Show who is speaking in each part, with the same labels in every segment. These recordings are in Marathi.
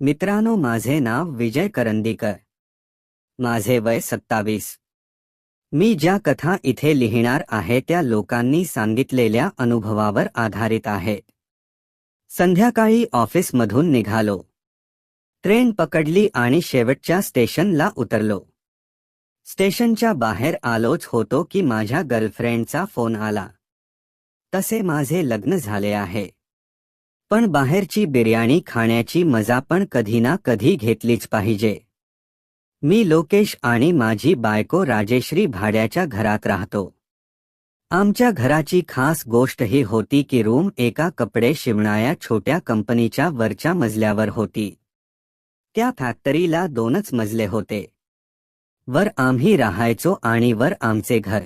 Speaker 1: मित्रांनो माझे नाव विजय करंदीकर. माझे वय सत्तावीस. मी ज्या कथा इथे लिहिणार आहे त्या लोकांनी सांगितलेल्या अनुभवावर आधारित आहेत संध्याकाळी ऑफिसमधून निघालो. ट्रेन पकडली आणि शेवटच्या स्टेशनला उतरलो. स्टेशनच्या बाहेर आलोच होतो की माझ्या गर्लफ्रेंडचा फोन आला. तसे माझे लग्न झाले आहे. पण बाहेरची बिर्याणी खाण्याची मजा पण कधी ना कधी घेतलीच पाहिजे. मी लोकेश आणि माझी बायको राजेश्री भाड्याच्या घरात राहतो. आमच्या घराची खास गोष्ट ही होती की रूम एका कपडे शिवणाऱ्या छोट्या कंपनीच्या वरच्या मजल्यावर होती. त्या फॅक्टरीला दोनच मजले होते. वर आम्ही राहायचो आणि वर आमचे घर.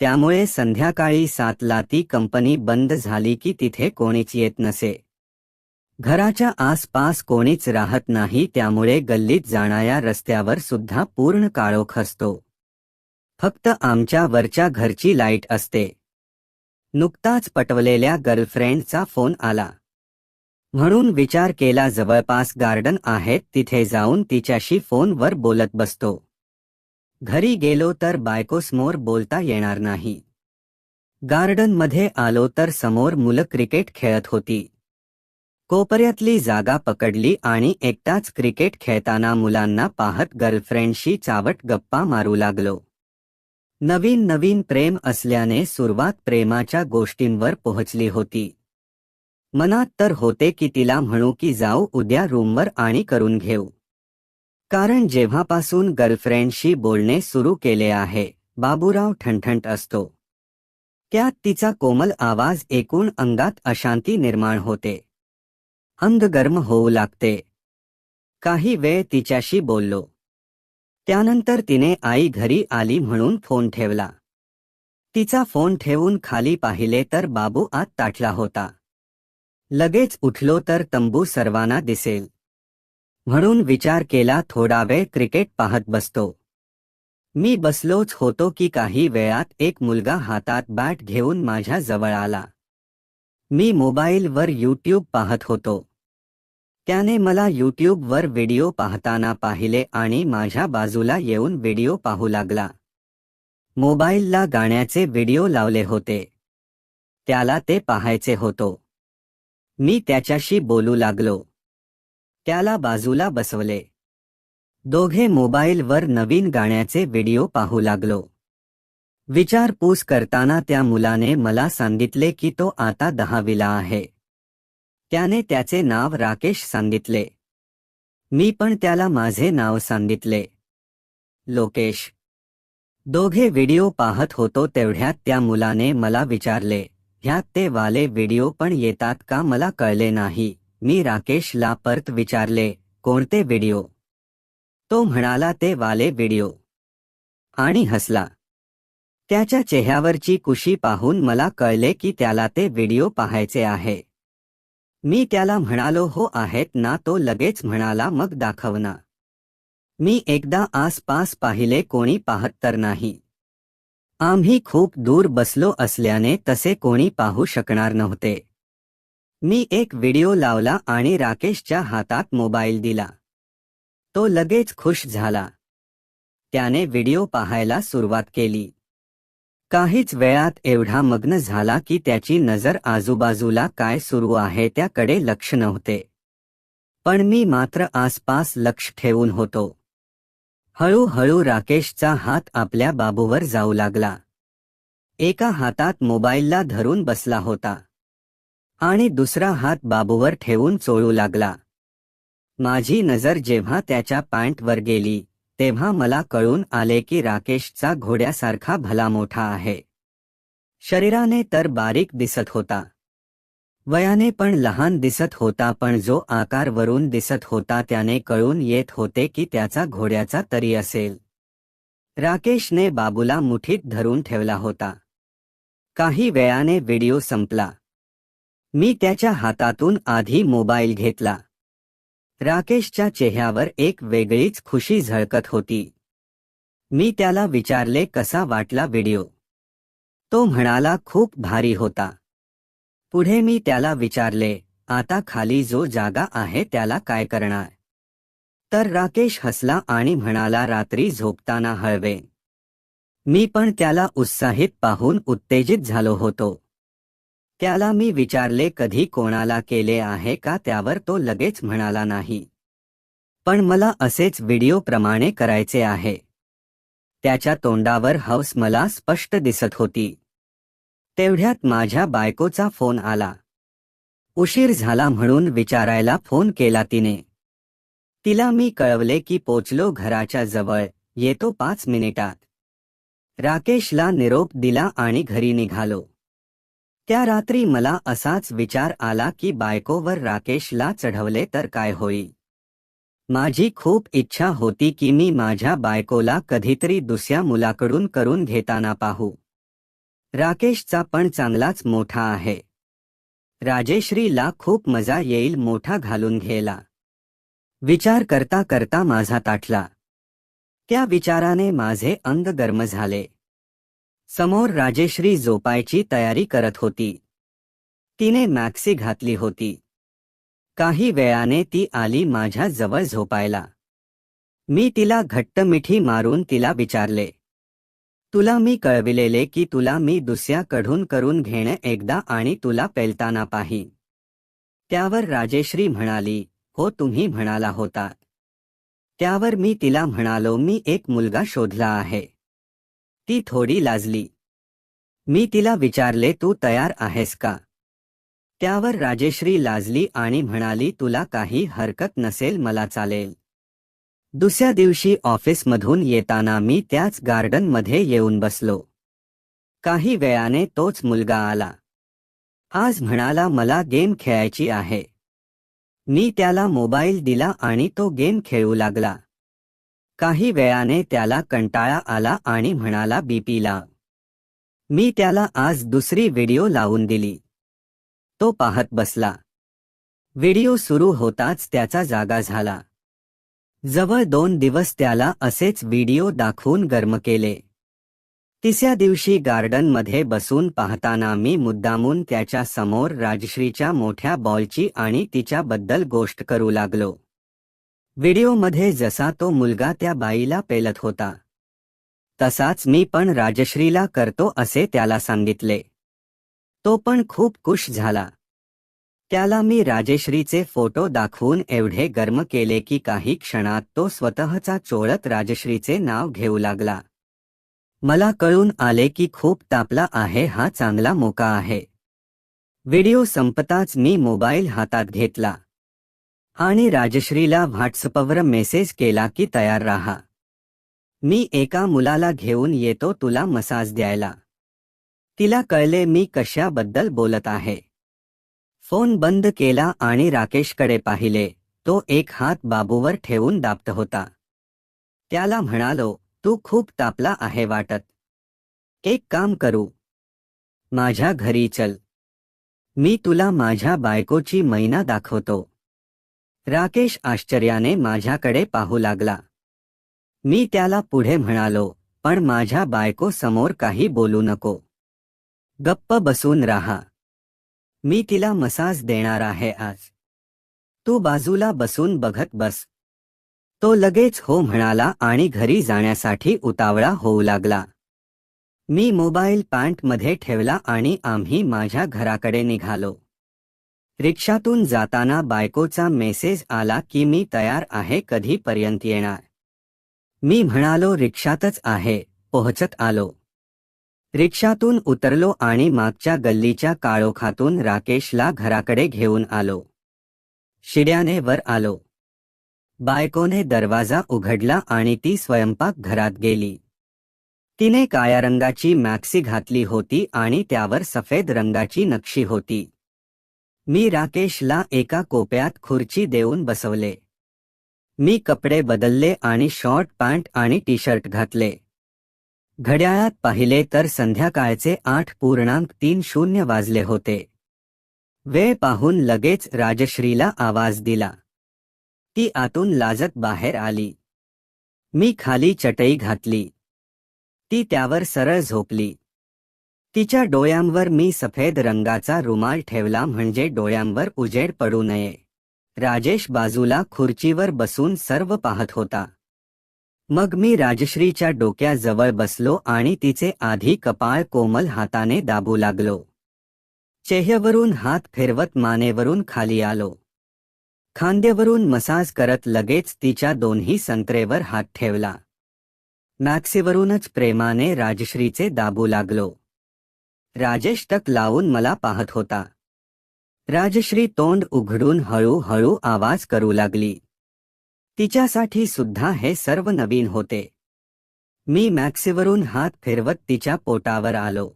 Speaker 1: त्यामुळे संध्याकाळी सातला ती कंपनी बंद झाली की तिथे कोणीच येत नसे. घराच्या आसपास कोणीच राहत नाही त्यामुळे गल्लीत जाणाऱ्या रस्त्यावर सुद्धा पूर्ण काळोख असतो. फक्त आमच्या वरच्या घरची लाइट असते. नुकताच पटवलेल्या गर्लफ्रेंडचा फोन आला. म्हणून विचार केला जवळपास गार्डन आहेत तिथे जाऊन तिच्याशी फोनवर बोलत बसतो. घरी गेलो तर बायकोसमोर बोलता येणार नाही. गार्डनमध्ये आलो तर समोर मुलं क्रिकेट खेळत होती. कोपऱ्यातली जागा पकडली आणि एकटाच क्रिकेट खेळताना मुलांना पाहत गर्लफ्रेंडशी चावट गप्पा मारू लागलो. नवीन नवीन प्रेम असल्याने सुरुवात प्रेमाच्या गोष्टींवर पोहोचली होती. मनात तर होते की तिला म्हणू की जाऊ उद्या रूमवर आणि करून घेऊ. कारण जेव्हापासून गर्लफ्रेंडशी बोलणे सुरू केले आहे बाबूराव ठणठणत असतो. त्यात तिचा कोमल आवाज एकूण अंगात अशांती निर्माण होते. अंग गर्म होऊ लागते. काही वेळ तिच्याशी बोललो. त्यानंतर तिने आई घरी आली म्हणून फोन ठेवला. तिचा फोन ठेवून खाली पाहिले तर बाबू आत ताटला होता. लगेच उठलो तर तंबू सर्वांना दिसेल. म्हणून विचार केला थोडा वेळ क्रिकेट पाहत बसतो. मी बसलोच होतो की काही वेळात एक मुलगा हातात बॅट घेऊन माझ्या जवळ आला. मी मोबाईलवर यूट्यूब पाहत होतो. त्याने मला यूट्यूबवर व्हिडिओ पाहताना पाहिले आणि माझ्या बाजूला येऊन व्हिडिओ पाहू लागला. मोबाईलला गाण्याचे व्हिडिओ लावले होते. त्याला ते पाहायचे होतो. मी त्याच्याशी बोलू लागलो. त्याला बाजूला बसवले. दोघे मोबाईलवर नवीन गाण्याचे व्हिडिओ पाहू लागलो. विचारपूस करताना त्या मुलाने मला सांगितले की तो आता दहावीला आहे. त्याने त्याचे नाव राकेश सांगितले. मी पण त्याला माझे नाव सांगितले. लोकेश. दोघे व्हिडिओ पाहत होतो तेवढ्यात त्या मुलाने मला विचारले ह्यात ते वाले व्हिडिओ पण येतात का? मला कळले नाही. मी राकेशला परत विचारले कोणते व्हिडिओ? तो म्हणाला ते वाले व्हिडिओ. आणि हसला. त्याच्या चेहऱ्यावरची कुशी पाहून मला कळले की त्याला ते व्हिडिओ पाहायचे आहे. मी त्याला म्हणालो हो आहेत ना तो लगेच म्हणाला मग दाखव ना. मी एकदा आसपास पाहिले कोणी पाहत तर नाही. आम्ही खूप दूर बसलो असल्याने तसे कोणी पाहू शकणार नव्हते. मी एक व्हिडिओ लावला आणि राकेशच्या हातात मोबाईल दिला. तो लगेच खुश झाला. त्याने व्हिडिओ पाहायला सुरुवात केली. काहीच वेळात एवढा मग्न झाला की त्याची नजर आजूबाजूला काय सुरू आहे त्याकडे लक्ष नव्हते. पण मी मात्र आसपास लक्ष ठेवून होतो. हळूहळू राकेशचा हात आपल्या बाबूवर जाऊ लागला. एका हातात मोबाईलला धरून बसला होता. आणि दुसरा हात बाबूवर ठेवून चोळू लागला. माझी नजर जेव्हा त्याच्या पॅन्टवर गेली तेव्हा मला कळून आले की राकेशचा घोड्यासारखा भला मोठा आहे. शरीराने तर बारीक दिसत होता. वयाने पण लहान दिसत होता पण जो आकार वरून दिसत होता त्याने कळून येत होते की त्याचा घोड्याचा तरी असेल. राकेशने बाबूला मुठीत धरून ठेवला होता. काही वेळाने व्हिडिओ संपला. मी त्याच्या हातातून आधी मोबाईल घेतला. राकेशच्या चेहऱ्यावर एक वेगळीच खुशी झळकत होती. मी त्याला विचारले कसा वाटला व्हिडिओ. तो म्हणाला खूप भारी होता. पुढे मी त्याला विचारले आता खाली जो जागा आहे त्याला काय करणार? तर राकेश हसला आणि म्हणाला रात्री झोपताना हळवे. मी पण त्याला उत्साहित पाहून उत्तेजित झालो होतो. त्याला मी विचारले कधी कोणाला केले आहे का? त्यावर तो लगेच म्हणाला नाही. पण मला असेच व्हिडिओप्रमाणे करायचे आहे. त्याच्या तोंडावर हौस मला स्पष्ट दिसत होती. तेवढ्यात माझ्या बायकोचा फोन आला. उशीर झाला म्हणून विचारायला फोन केला तिने. तिला मी कळवले की पोचलो घराच्या जवळ. येतो पाच मिनिटात. राकेशला निरोप दिला आणि घरी निघालो. त्या रात्री मला असाच विचार आला की बायकोवर राकेशला चढवले तर काय होईल? माझी खूप इच्छा होती की मी माझ्या बायकोला कधीतरी दुसऱ्या मुलाकडून करून घेताना पाहू. राकेशचा पण चांगलाच मोठा आहे. राजेश्रीला खूप मजा येईल मोठा घालून घ्यायला. विचार करता करता माझा ताटला. त्या विचाराने माझे अंग गर्म झाले. समोर राजेश्री झोपायची तयारी करत होती. तिने मॅक्सी घातली होती. काही वेळाने ती आली माझ्या जवळ झोपायला. मी तिला घट्ट मिठी मारून तिला विचारले. तुला मी कळविलेले की तुला मी दुसऱ्याकडून करून घेणे एकदा आणि तुला पेलताना पाही. त्यावर राजेश्री म्हणाली हो तुम्ही म्हणाला होता. त्यावर मी तिला म्हणालो मी एक मुलगा शोधला आहे. ती थोडी लाजली. मी तिला विचारले तू तयार आहेस का? त्यावर राजेश्री लाजली आणि म्हणाली तुला काही हरकत नसेल मला चालेल. दुसऱ्या दिवशी ऑफिसमधून येताना मी त्याच गार्डनमध्ये येऊन बसलो. काही वेळाने तोच मुलगा आला. आज म्हणाला मला गेम खेळायची आहे. मी त्याला मोबाईल दिला आणि तो गेम खेळू लागला. काही वेळाने त्याला कंटाळा आला आणि म्हणाला बीपीला मी त्याला आज दुसरी व्हिडिओ लावून दिली. तो पाहत बसला. व्हिडिओ सुरू होताच त्याचा जागा झाला. जवळ दोन दिवस त्याला असेच व्हिडिओ दाखवून गर्म केले. तिसऱ्या दिवशी गार्डनमध्ये बसून पाहताना मी मुद्दामून त्याच्यासमोर राजश्रीच्या मोठ्या बॉलची आणि तिच्याबद्दल गोष्ट करू लागलो. व्हिडिओमध्ये जसा तो मुलगा त्या बाईला पेलत होता तसाच मी पण राजश्रीला करतो असे त्याला सांगितले. तो पण खूप खुश झाला. त्याला मी राजश्रीचे फोटो दाखवून एवढे गर्म केले की काही क्षणात तो स्वतःचा चोळत राजश्रीचे नाव घेऊ लागला. मला कळून आले की खूप तापला आहे हा चांगला मोका आहे. व्हिडिओ संपताच मी मोबाईल हातात घेतला. आणि राजश्रीला व्हॉट्सअपवर मेसेज केला की तयार राहा. मी एका मुलाला घेऊन येतो तुला मसाज द्यायला. तिला कळले मी कशाबद्दल बोलत आहे. फ़ोन बंद केला आणि राकेशकडे पाहिले. तो एक हात बाबूवर ठेवून दाबत होता. त्याला म्हणालो, तू खूप तापला आहे वाटत. एक काम करू. माझ्या घरी चल. मी तुला माझ्या बायकोची मैना दाखवतो. राकेश आश्चर्याने माझ्याकडे पाहू लागला. मी त्याला पुढे म्हणालो पण माझ्या बायको समोर काही बोलू नको. गप्प बसून राहा. मी तिला मसाज देणार आहे आज. तू बाजूला बसून बघत बस. तो लगेच हो म्हणाला आणि घरी जाण्यासाठी उतावळा होऊ लागला. मी मोबाईल पॅन्टमध्ये ठेवला आणि आम्ही माझ्या घराकडे निघालो. रिक्षातून जाताना बायकोचा मेसेज आला की मी तयार आहे कधीपर्यंत येणार? मी म्हणालो रिक्षातच आहे. पोहोचत आलो. रिक्षातून उतरलो आणि मागच्या गल्लीच्या काळोखातून राकेशला घराकडे घेऊन आलो. शिड्याने वर आलो. बायकोने दरवाजा उघडला आणि ती स्वयंपाक घरात गेली. तिने काळ्या रंगाची मॅक्सी घातली होती आणि त्यावर सफेद रंगाची नक्षी होती. मी राकेशला एका कोप्यात खुर्ची देऊन बसवले. मी कपडे बदलले आणि शॉर्ट पॅन्ट आणि टी शर्ट घातले. घड्याळात पाहिले तर संध्याकाळचे आठ पूर्णांक तीन शून्य वाजले होते. वेळ पाहून लगेच राजश्रीला आवाज दिला. ती आतून लाजत बाहेर आली. मी खाली चटई घातली. ती त्यावर सरळ झोपली. तिच्या डोळ्यांवर मी सफेद रंगाचा रुमाल ठेवला म्हणजे डोळ्यांवर उजेड पडू नये. राजेश बाजूला खुर्चीवर बसून सर्व पाहत होता. मग मी राजश्रीच्या डोक्याजवळ बसलो आणि तिचे आधी कपाळ कोमल हाताने दाबू लागलो. चेहऱ्यावरून हात फिरवत मानेवरून खाली आलो. खांद्यावरून मसाज करत लगेच तिच्या दोन्ही संत्रेवर हात ठेवला. मॅक्सीवरूनच प्रेमाने राजश्रीचे दाबू लागलो. राजेश टक लावून मला पाहत होता. राजश्री तोंड उघडून हळूहळू आवाज करू लागली. तिच्यासाठी सुद्धा हे सर्व नवीन होते. मी मॅक्सीवरून हात फिरवत तिच्या पोटावर आलो.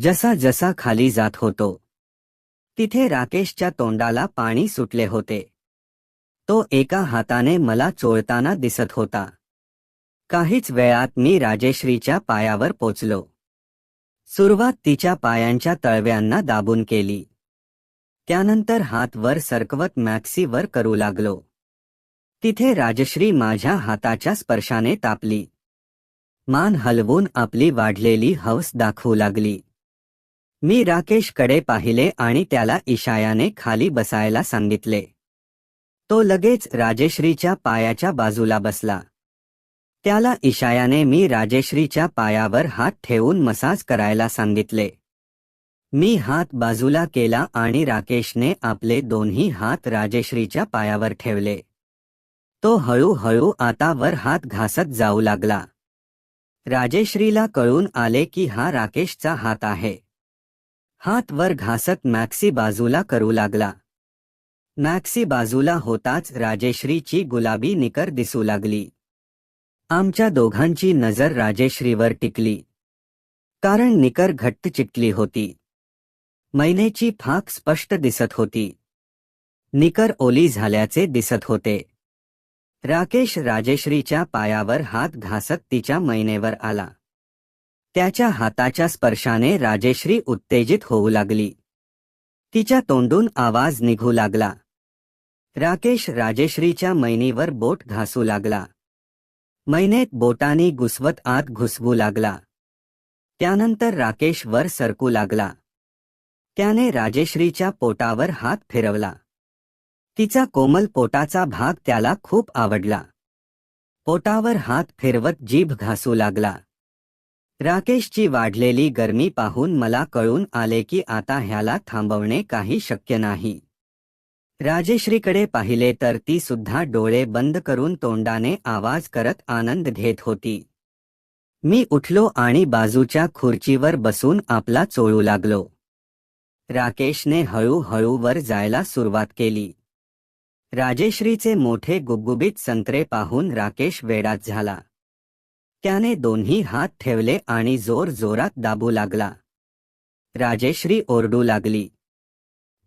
Speaker 1: जसा जसा खाली जात होतो. तिथे राकेशच्या तोंडाला पाणी सुटले होते. तो एका हाताने मला चोळताना दिसत होता. काहीच वेळात मी राजेश्रीच्या पायावर पोचलो. सुरुवात तिच्या पायांच्या तळव्यांना दाबून केली. त्यानंतर हात वर सरकवत मॅक्सीवर करू लागलो. तिथे राजश्री माझ्या हाताच्या स्पर्शाने तापली. मान हलवून आपली वाढलेली हौस दाखवू लागली. मी राकेशकडे पाहिले आणि त्याला इशायाने खाली बसायला सांगितले. तो लगेच राजेश्रीच्या पायाच्या बाजूला बसला. त्याला इशायाने मी राजेश्रीच्या पायावर हात ठेवून मसाज करायला सांगितले. मी हात बाजूला केला आणि राकेशने आपले दोन्ही हात राजेश्रीच्या पायावर ठेवले. तो हळूहळू आता वर हात घासत जाऊ लागला. राजेश्रीला कळून आले की हा राकेशचा हात आहे. हात वर घासत मॅक्सी बाजूला करू लागला. मॅक्सी बाजूला होताच राजेश्रीची गुलाबी निकर दिसू लागली. आमच्या दोघांची नजर राजेश्रीवर टिकली. कारण निकर घट्ट चिटली होती. मैनेची फाक स्पष्ट दिसत होती. निकर ओली झाल्याचे दिसत होते. राकेश राजेश्रीच्या पायावर हात घासत तिच्या मैनेवर आला. त्याच्या हाताच्या स्पर्शाने राजेश्री उत्तेजित होऊ लागली. तिच्या तोंडून आवाज निघू लागला. राकेश राजेश्रीच्या मैनीवर बोट घासू लागला. महिनेत बोटाने घुसवत आत घुसवू लागला. त्यानंतर राकेश वर सरकू लागला. त्याने राजेश्रीच्या पोटावर हात फिरवला. तिचा कोमल पोटाचा भाग त्याला खूप आवडला. पोटावर हात फिरवत जीभ घासू लागला. राकेशची वाढलेली गर्मी पाहून मला कळून आले की आता ह्याला थांबवणे काही शक्य नाही. राजेश्रीकडे पाहिले तर ती सुद्धा डोळे बंद करून तोंडाने आवाज करत आनंद घेत होती. मी उठलो आणि बाजूच्या खुर्चीवर बसून आपला चोळू लागलो. राकेशने हळूहळू वर जायला सुरुवात केली. राजेश्रीचे मोठे गुबगुबीत संत्रे पाहून राकेश वेडात झाला. त्याने दोन्ही हात ठेवले आणि जोर जोरात दाबू लागला. राजेश्री ओरडू लागली.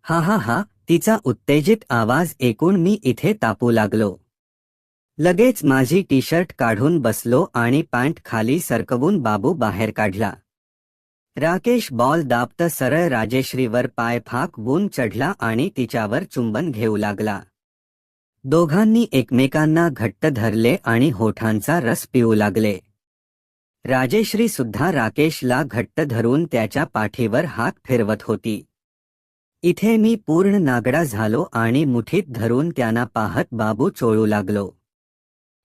Speaker 1: हा हा हा तिचा उत्तेजित आवाज ऐकून मी इथे तापू लागलो. लगेच माझी टी शर्ट काढून बसलो आणि पॅन्ट खाली सरकवून बाबू बाहेर काढला. राकेश बॉल दाबत सरळ राजेश्रीवर पाय फाकवून चढला आणि तिच्यावर चुंबन घेऊ लागला. दोघांनी एकमेकांना घट्ट धरले आणि होठांचा रस पिऊ लागले. राजेश्री सुद्धा राकेशला घट्ट धरून त्याच्या पाठीवर हात फिरवत होती. इथे मी पूर्ण नागडा झालो आणि मुठीत धरून त्यांना पाहत बाबू चोळू लागलो.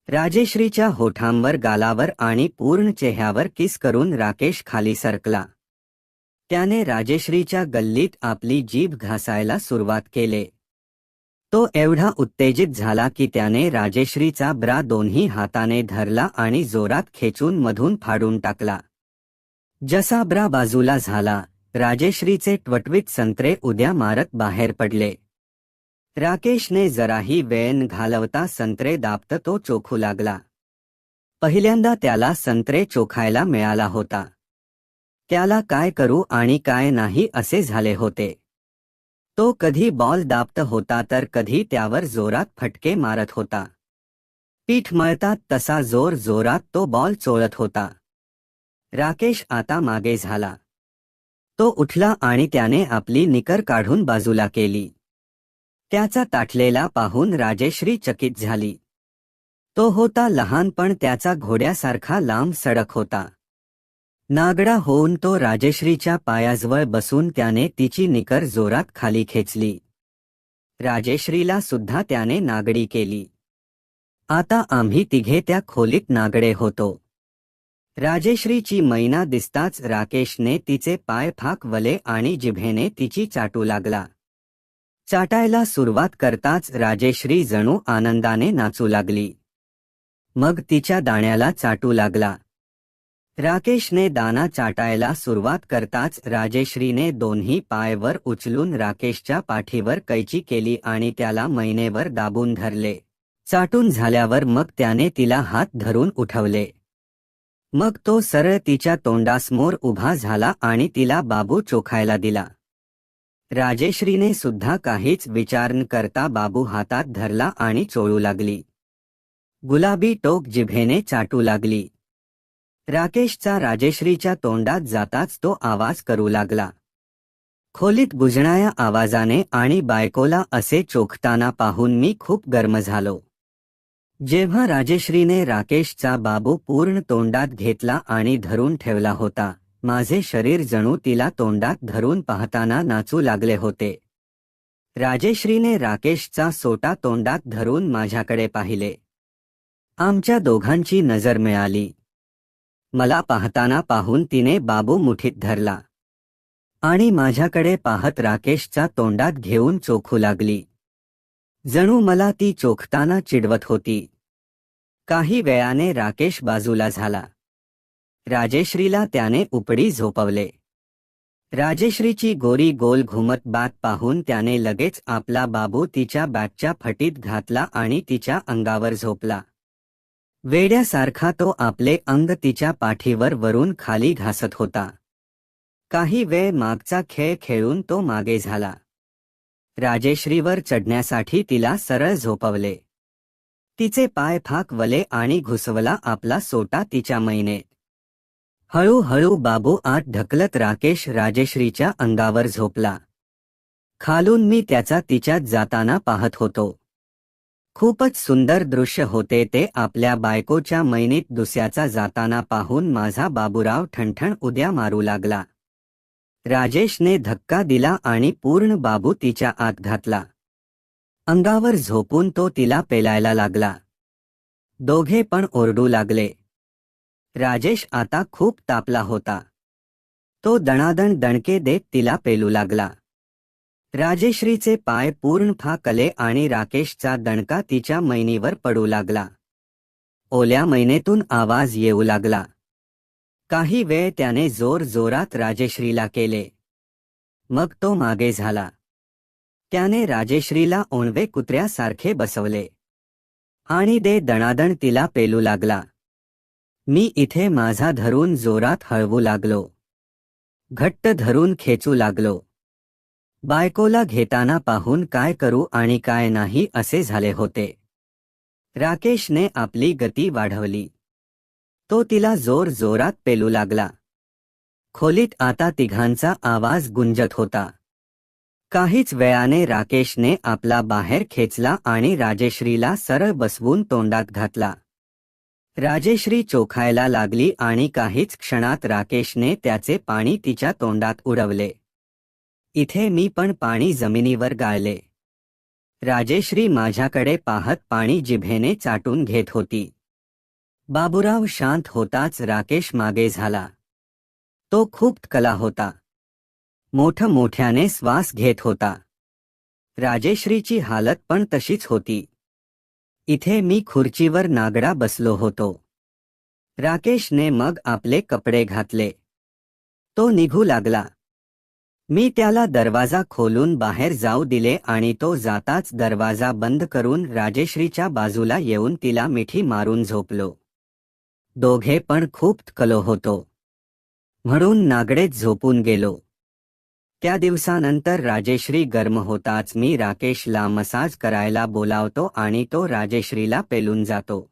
Speaker 1: राजेश्रीच्या होठांवर गालावर आणि पूर्ण चेहऱ्यावर किस करून राकेश खाली सरकला. त्याने राजेश्रीच्या गल्लीत आपली जीभ घासायला सुरुवात केले. तो एवढा उत्तेजित झाला की त्याने राजेश्रीचा ब्रा दोन्ही हाताने धरला आणि जोरात खेचून मधून फाडून टाकला. जसा ब्रा बाजूला झाला राजेश्रीचे ट्वटवीत संत्रे उद्या मारत बाहेर पडले. राकेशने जराही वेन घालवता संत्रे दाबत तो चोखू लागला. पहिल्यांदा त्याला संत्रे चोखायला मिळाला होता. त्याला काय करू आणि काय नाही असे झाले होते. तो कधी बॉल दाबत होता तर कधी त्यावर जोरात फटके मारत होता. पीठ मळतात तसा जोर जोरात तो बॉल चोळत होता. राकेश आता मागे झाला. तो उठला आणि त्याने आपली निकर काढून बाजूला केली. त्याचा ताठलेला पाहून राजेश्री चकित झाली. तो होता लहान पण त्याचा घोड्यासारखा लांब सडक होता. नागडा होऊन तो राजेश्रीच्या पायाजवळ बसून त्याने तिची निकर जोरात खाली खेचली. राजेश्रीला सुद्धा त्याने नागडी केली. आता आम्ही तिघे त्या खोलीत नागडे होतो. राजेश्रीची मैना दिसताच राकेशने तिचे पाय फाकवले आणि जिभेने तिची चाटू लागला. चाटायला सुरुवात करताच राजेश्री जणू आनंदाने नाचू लागली. मग तिच्या दाण्याला चाटू लागला. राकेशने दाना चाटायला सुरुवात करताच राजेश्रीने दोन्ही पायवर उचलून राकेशच्या पाठीवर कैची केली आणि त्याला मैनेवर दाबून धरले. चाटून झाल्यावर मग त्याने तिला हात धरून उठवले. मग तो सरळ तिच्या तोंडासमोर उभा झाला आणि तिला बाबू चोखायला दिला. राजेश्रीने सुद्धा काहीच विचार न करता बाबू हातात धरला आणि चोळू लागली. गुलाबी टोक जिभेने चाटू लागली. राकेशचा राजेश्रीच्या तोंडात जाताच तो आवाज करू लागला. खोलीत गुजणाया आवाजाने आणि बायकोला असे चोखताना पाहून मी खूप गर्म झालो. जेव्हा राजेश्रीने राकेशचा बाबू पूर्ण तोंडात घेतला आणि धरून ठेवला होता माझे शरीर जणू तिला तोंडात धरून पाहताना नाचू लागले होते. राजेश्रीने राकेशचा सोटा तोंडात धरून माझ्याकडे पाहिले. आमच्या दोघांची नजर मिळाली. मला पाहताना पाहून तिने बाबू मुठीत धरला. आणि माझ्याकडे पाहत राकेशचा तोंडात घेऊन चोखू लागली. जणू मला ती चोखताना चिडवत होती. काही वेळाने राकेश बाजूला झाला. राजेश्रीला त्याने उपडी झोपवले. राजेश्रीची गोरी गोल घुमत बात पाहून त्याने लगेच आपला बाबू तिच्या बॅगच्या फटीत घातला आणि तिच्या अंगावर झोपला. वेड्यासारखा तो आपले अंग तिच्या पाठीवर वरून खाली घासत होता. काही वेळ मागचा खेळ खेळून तो मागे झाला. राजेश्रीवर चढण्यासाठी तिला सरळ झोपवले. तिचे पाय फाकवले आणि घुसवला आपला सोटा तिच्या मैनेत. हळूहळू बाबू आत ढकलत राकेश राजेश्रीच्या अंगावर झोपला. खालून मी त्याचा तिच्यात जाताना पाहत होतो. खूपच सुंदर दृश्य होते ते आपल्या बायकोच्या मैनीत दुसऱ्याचा जाताना पाहून माझा बाबूराव ठणठण उद्या मारू लागला. राजेशने धक्का दिला आणि पूर्ण बाबू तिच्या आत घातला. अंगावर झोपून तो तिला पेलायला लागला. दोघे पण ओरडू लागले. राजेश आता खूप तापला होता. तो दणादण दणके देत तिला पेलू लागला. राजेश्रीचे पाय पूर्ण फाकले आणि राकेशचा दणका तिच्या मैनीवर पडू लागला. ओल्या मैनेतून आवाज येऊ लागला. काही वेळ त्याने जोर जोरात राजेश्रीला केले. मग तो मागे झाला. त्याने राजेश्रीला ओणवे कुत्र्यासारखे बसवले. आणि दे दणादण तिला पेलू लागला. मी इथे माझा धरून जोरात हळवू लागलो. घट्ट धरून खेचू लागलो. बायकोला घेताना पाहून काय करू आणि काय नाही असे झाले होते. राकेशने आपली गती वाढवली. तो तिला जोर जोरात पेलू लागला. खोलीत आता तिघांचा आवाज गुंजत होता. काहीच वेळाने राकेशने आपला बाहेर खेचला आणि राजेश्रीला सरळ बसवून तोंडात घातला. राजेश्री चोखायला लागली आणि काहीच क्षणात राकेशने त्याचे पाणी तिच्या तोंडात उडवले. इथे मी पण पाणी जमिनीवर गाळले. राजेश्री माझ्याकडे पाहत पाणी जिभेने चाटून घेत होती. बाबूराव शांत होताच राकेश मागे झाला. तो खूप कला होता. मोठ मोठ्याने श्वास घेत होता. राजेश्रीची हालत पण तशीच होती. इथे मी खुर्चीवर नागडा बसलो होतो. राकेशने मग आपले कपडे घातले. तो निघू लागला. मी त्याला दरवाजा खोलून बाहेर जाऊ दिले आणि तो जाताच दरवाजा बंद करून राजेश्रीच्या बाजूला येऊन तिला मिठी मारून झोपलो. दोघे पण खूप कलो होतो. म्हणून नागडेत झोपून गेलो. त्या दिवसानंतर राजेश्री गर्म होताच मी राकेशला मसाज करायला बोलावतो आणि तो राजेश्रीला पेलून जातो.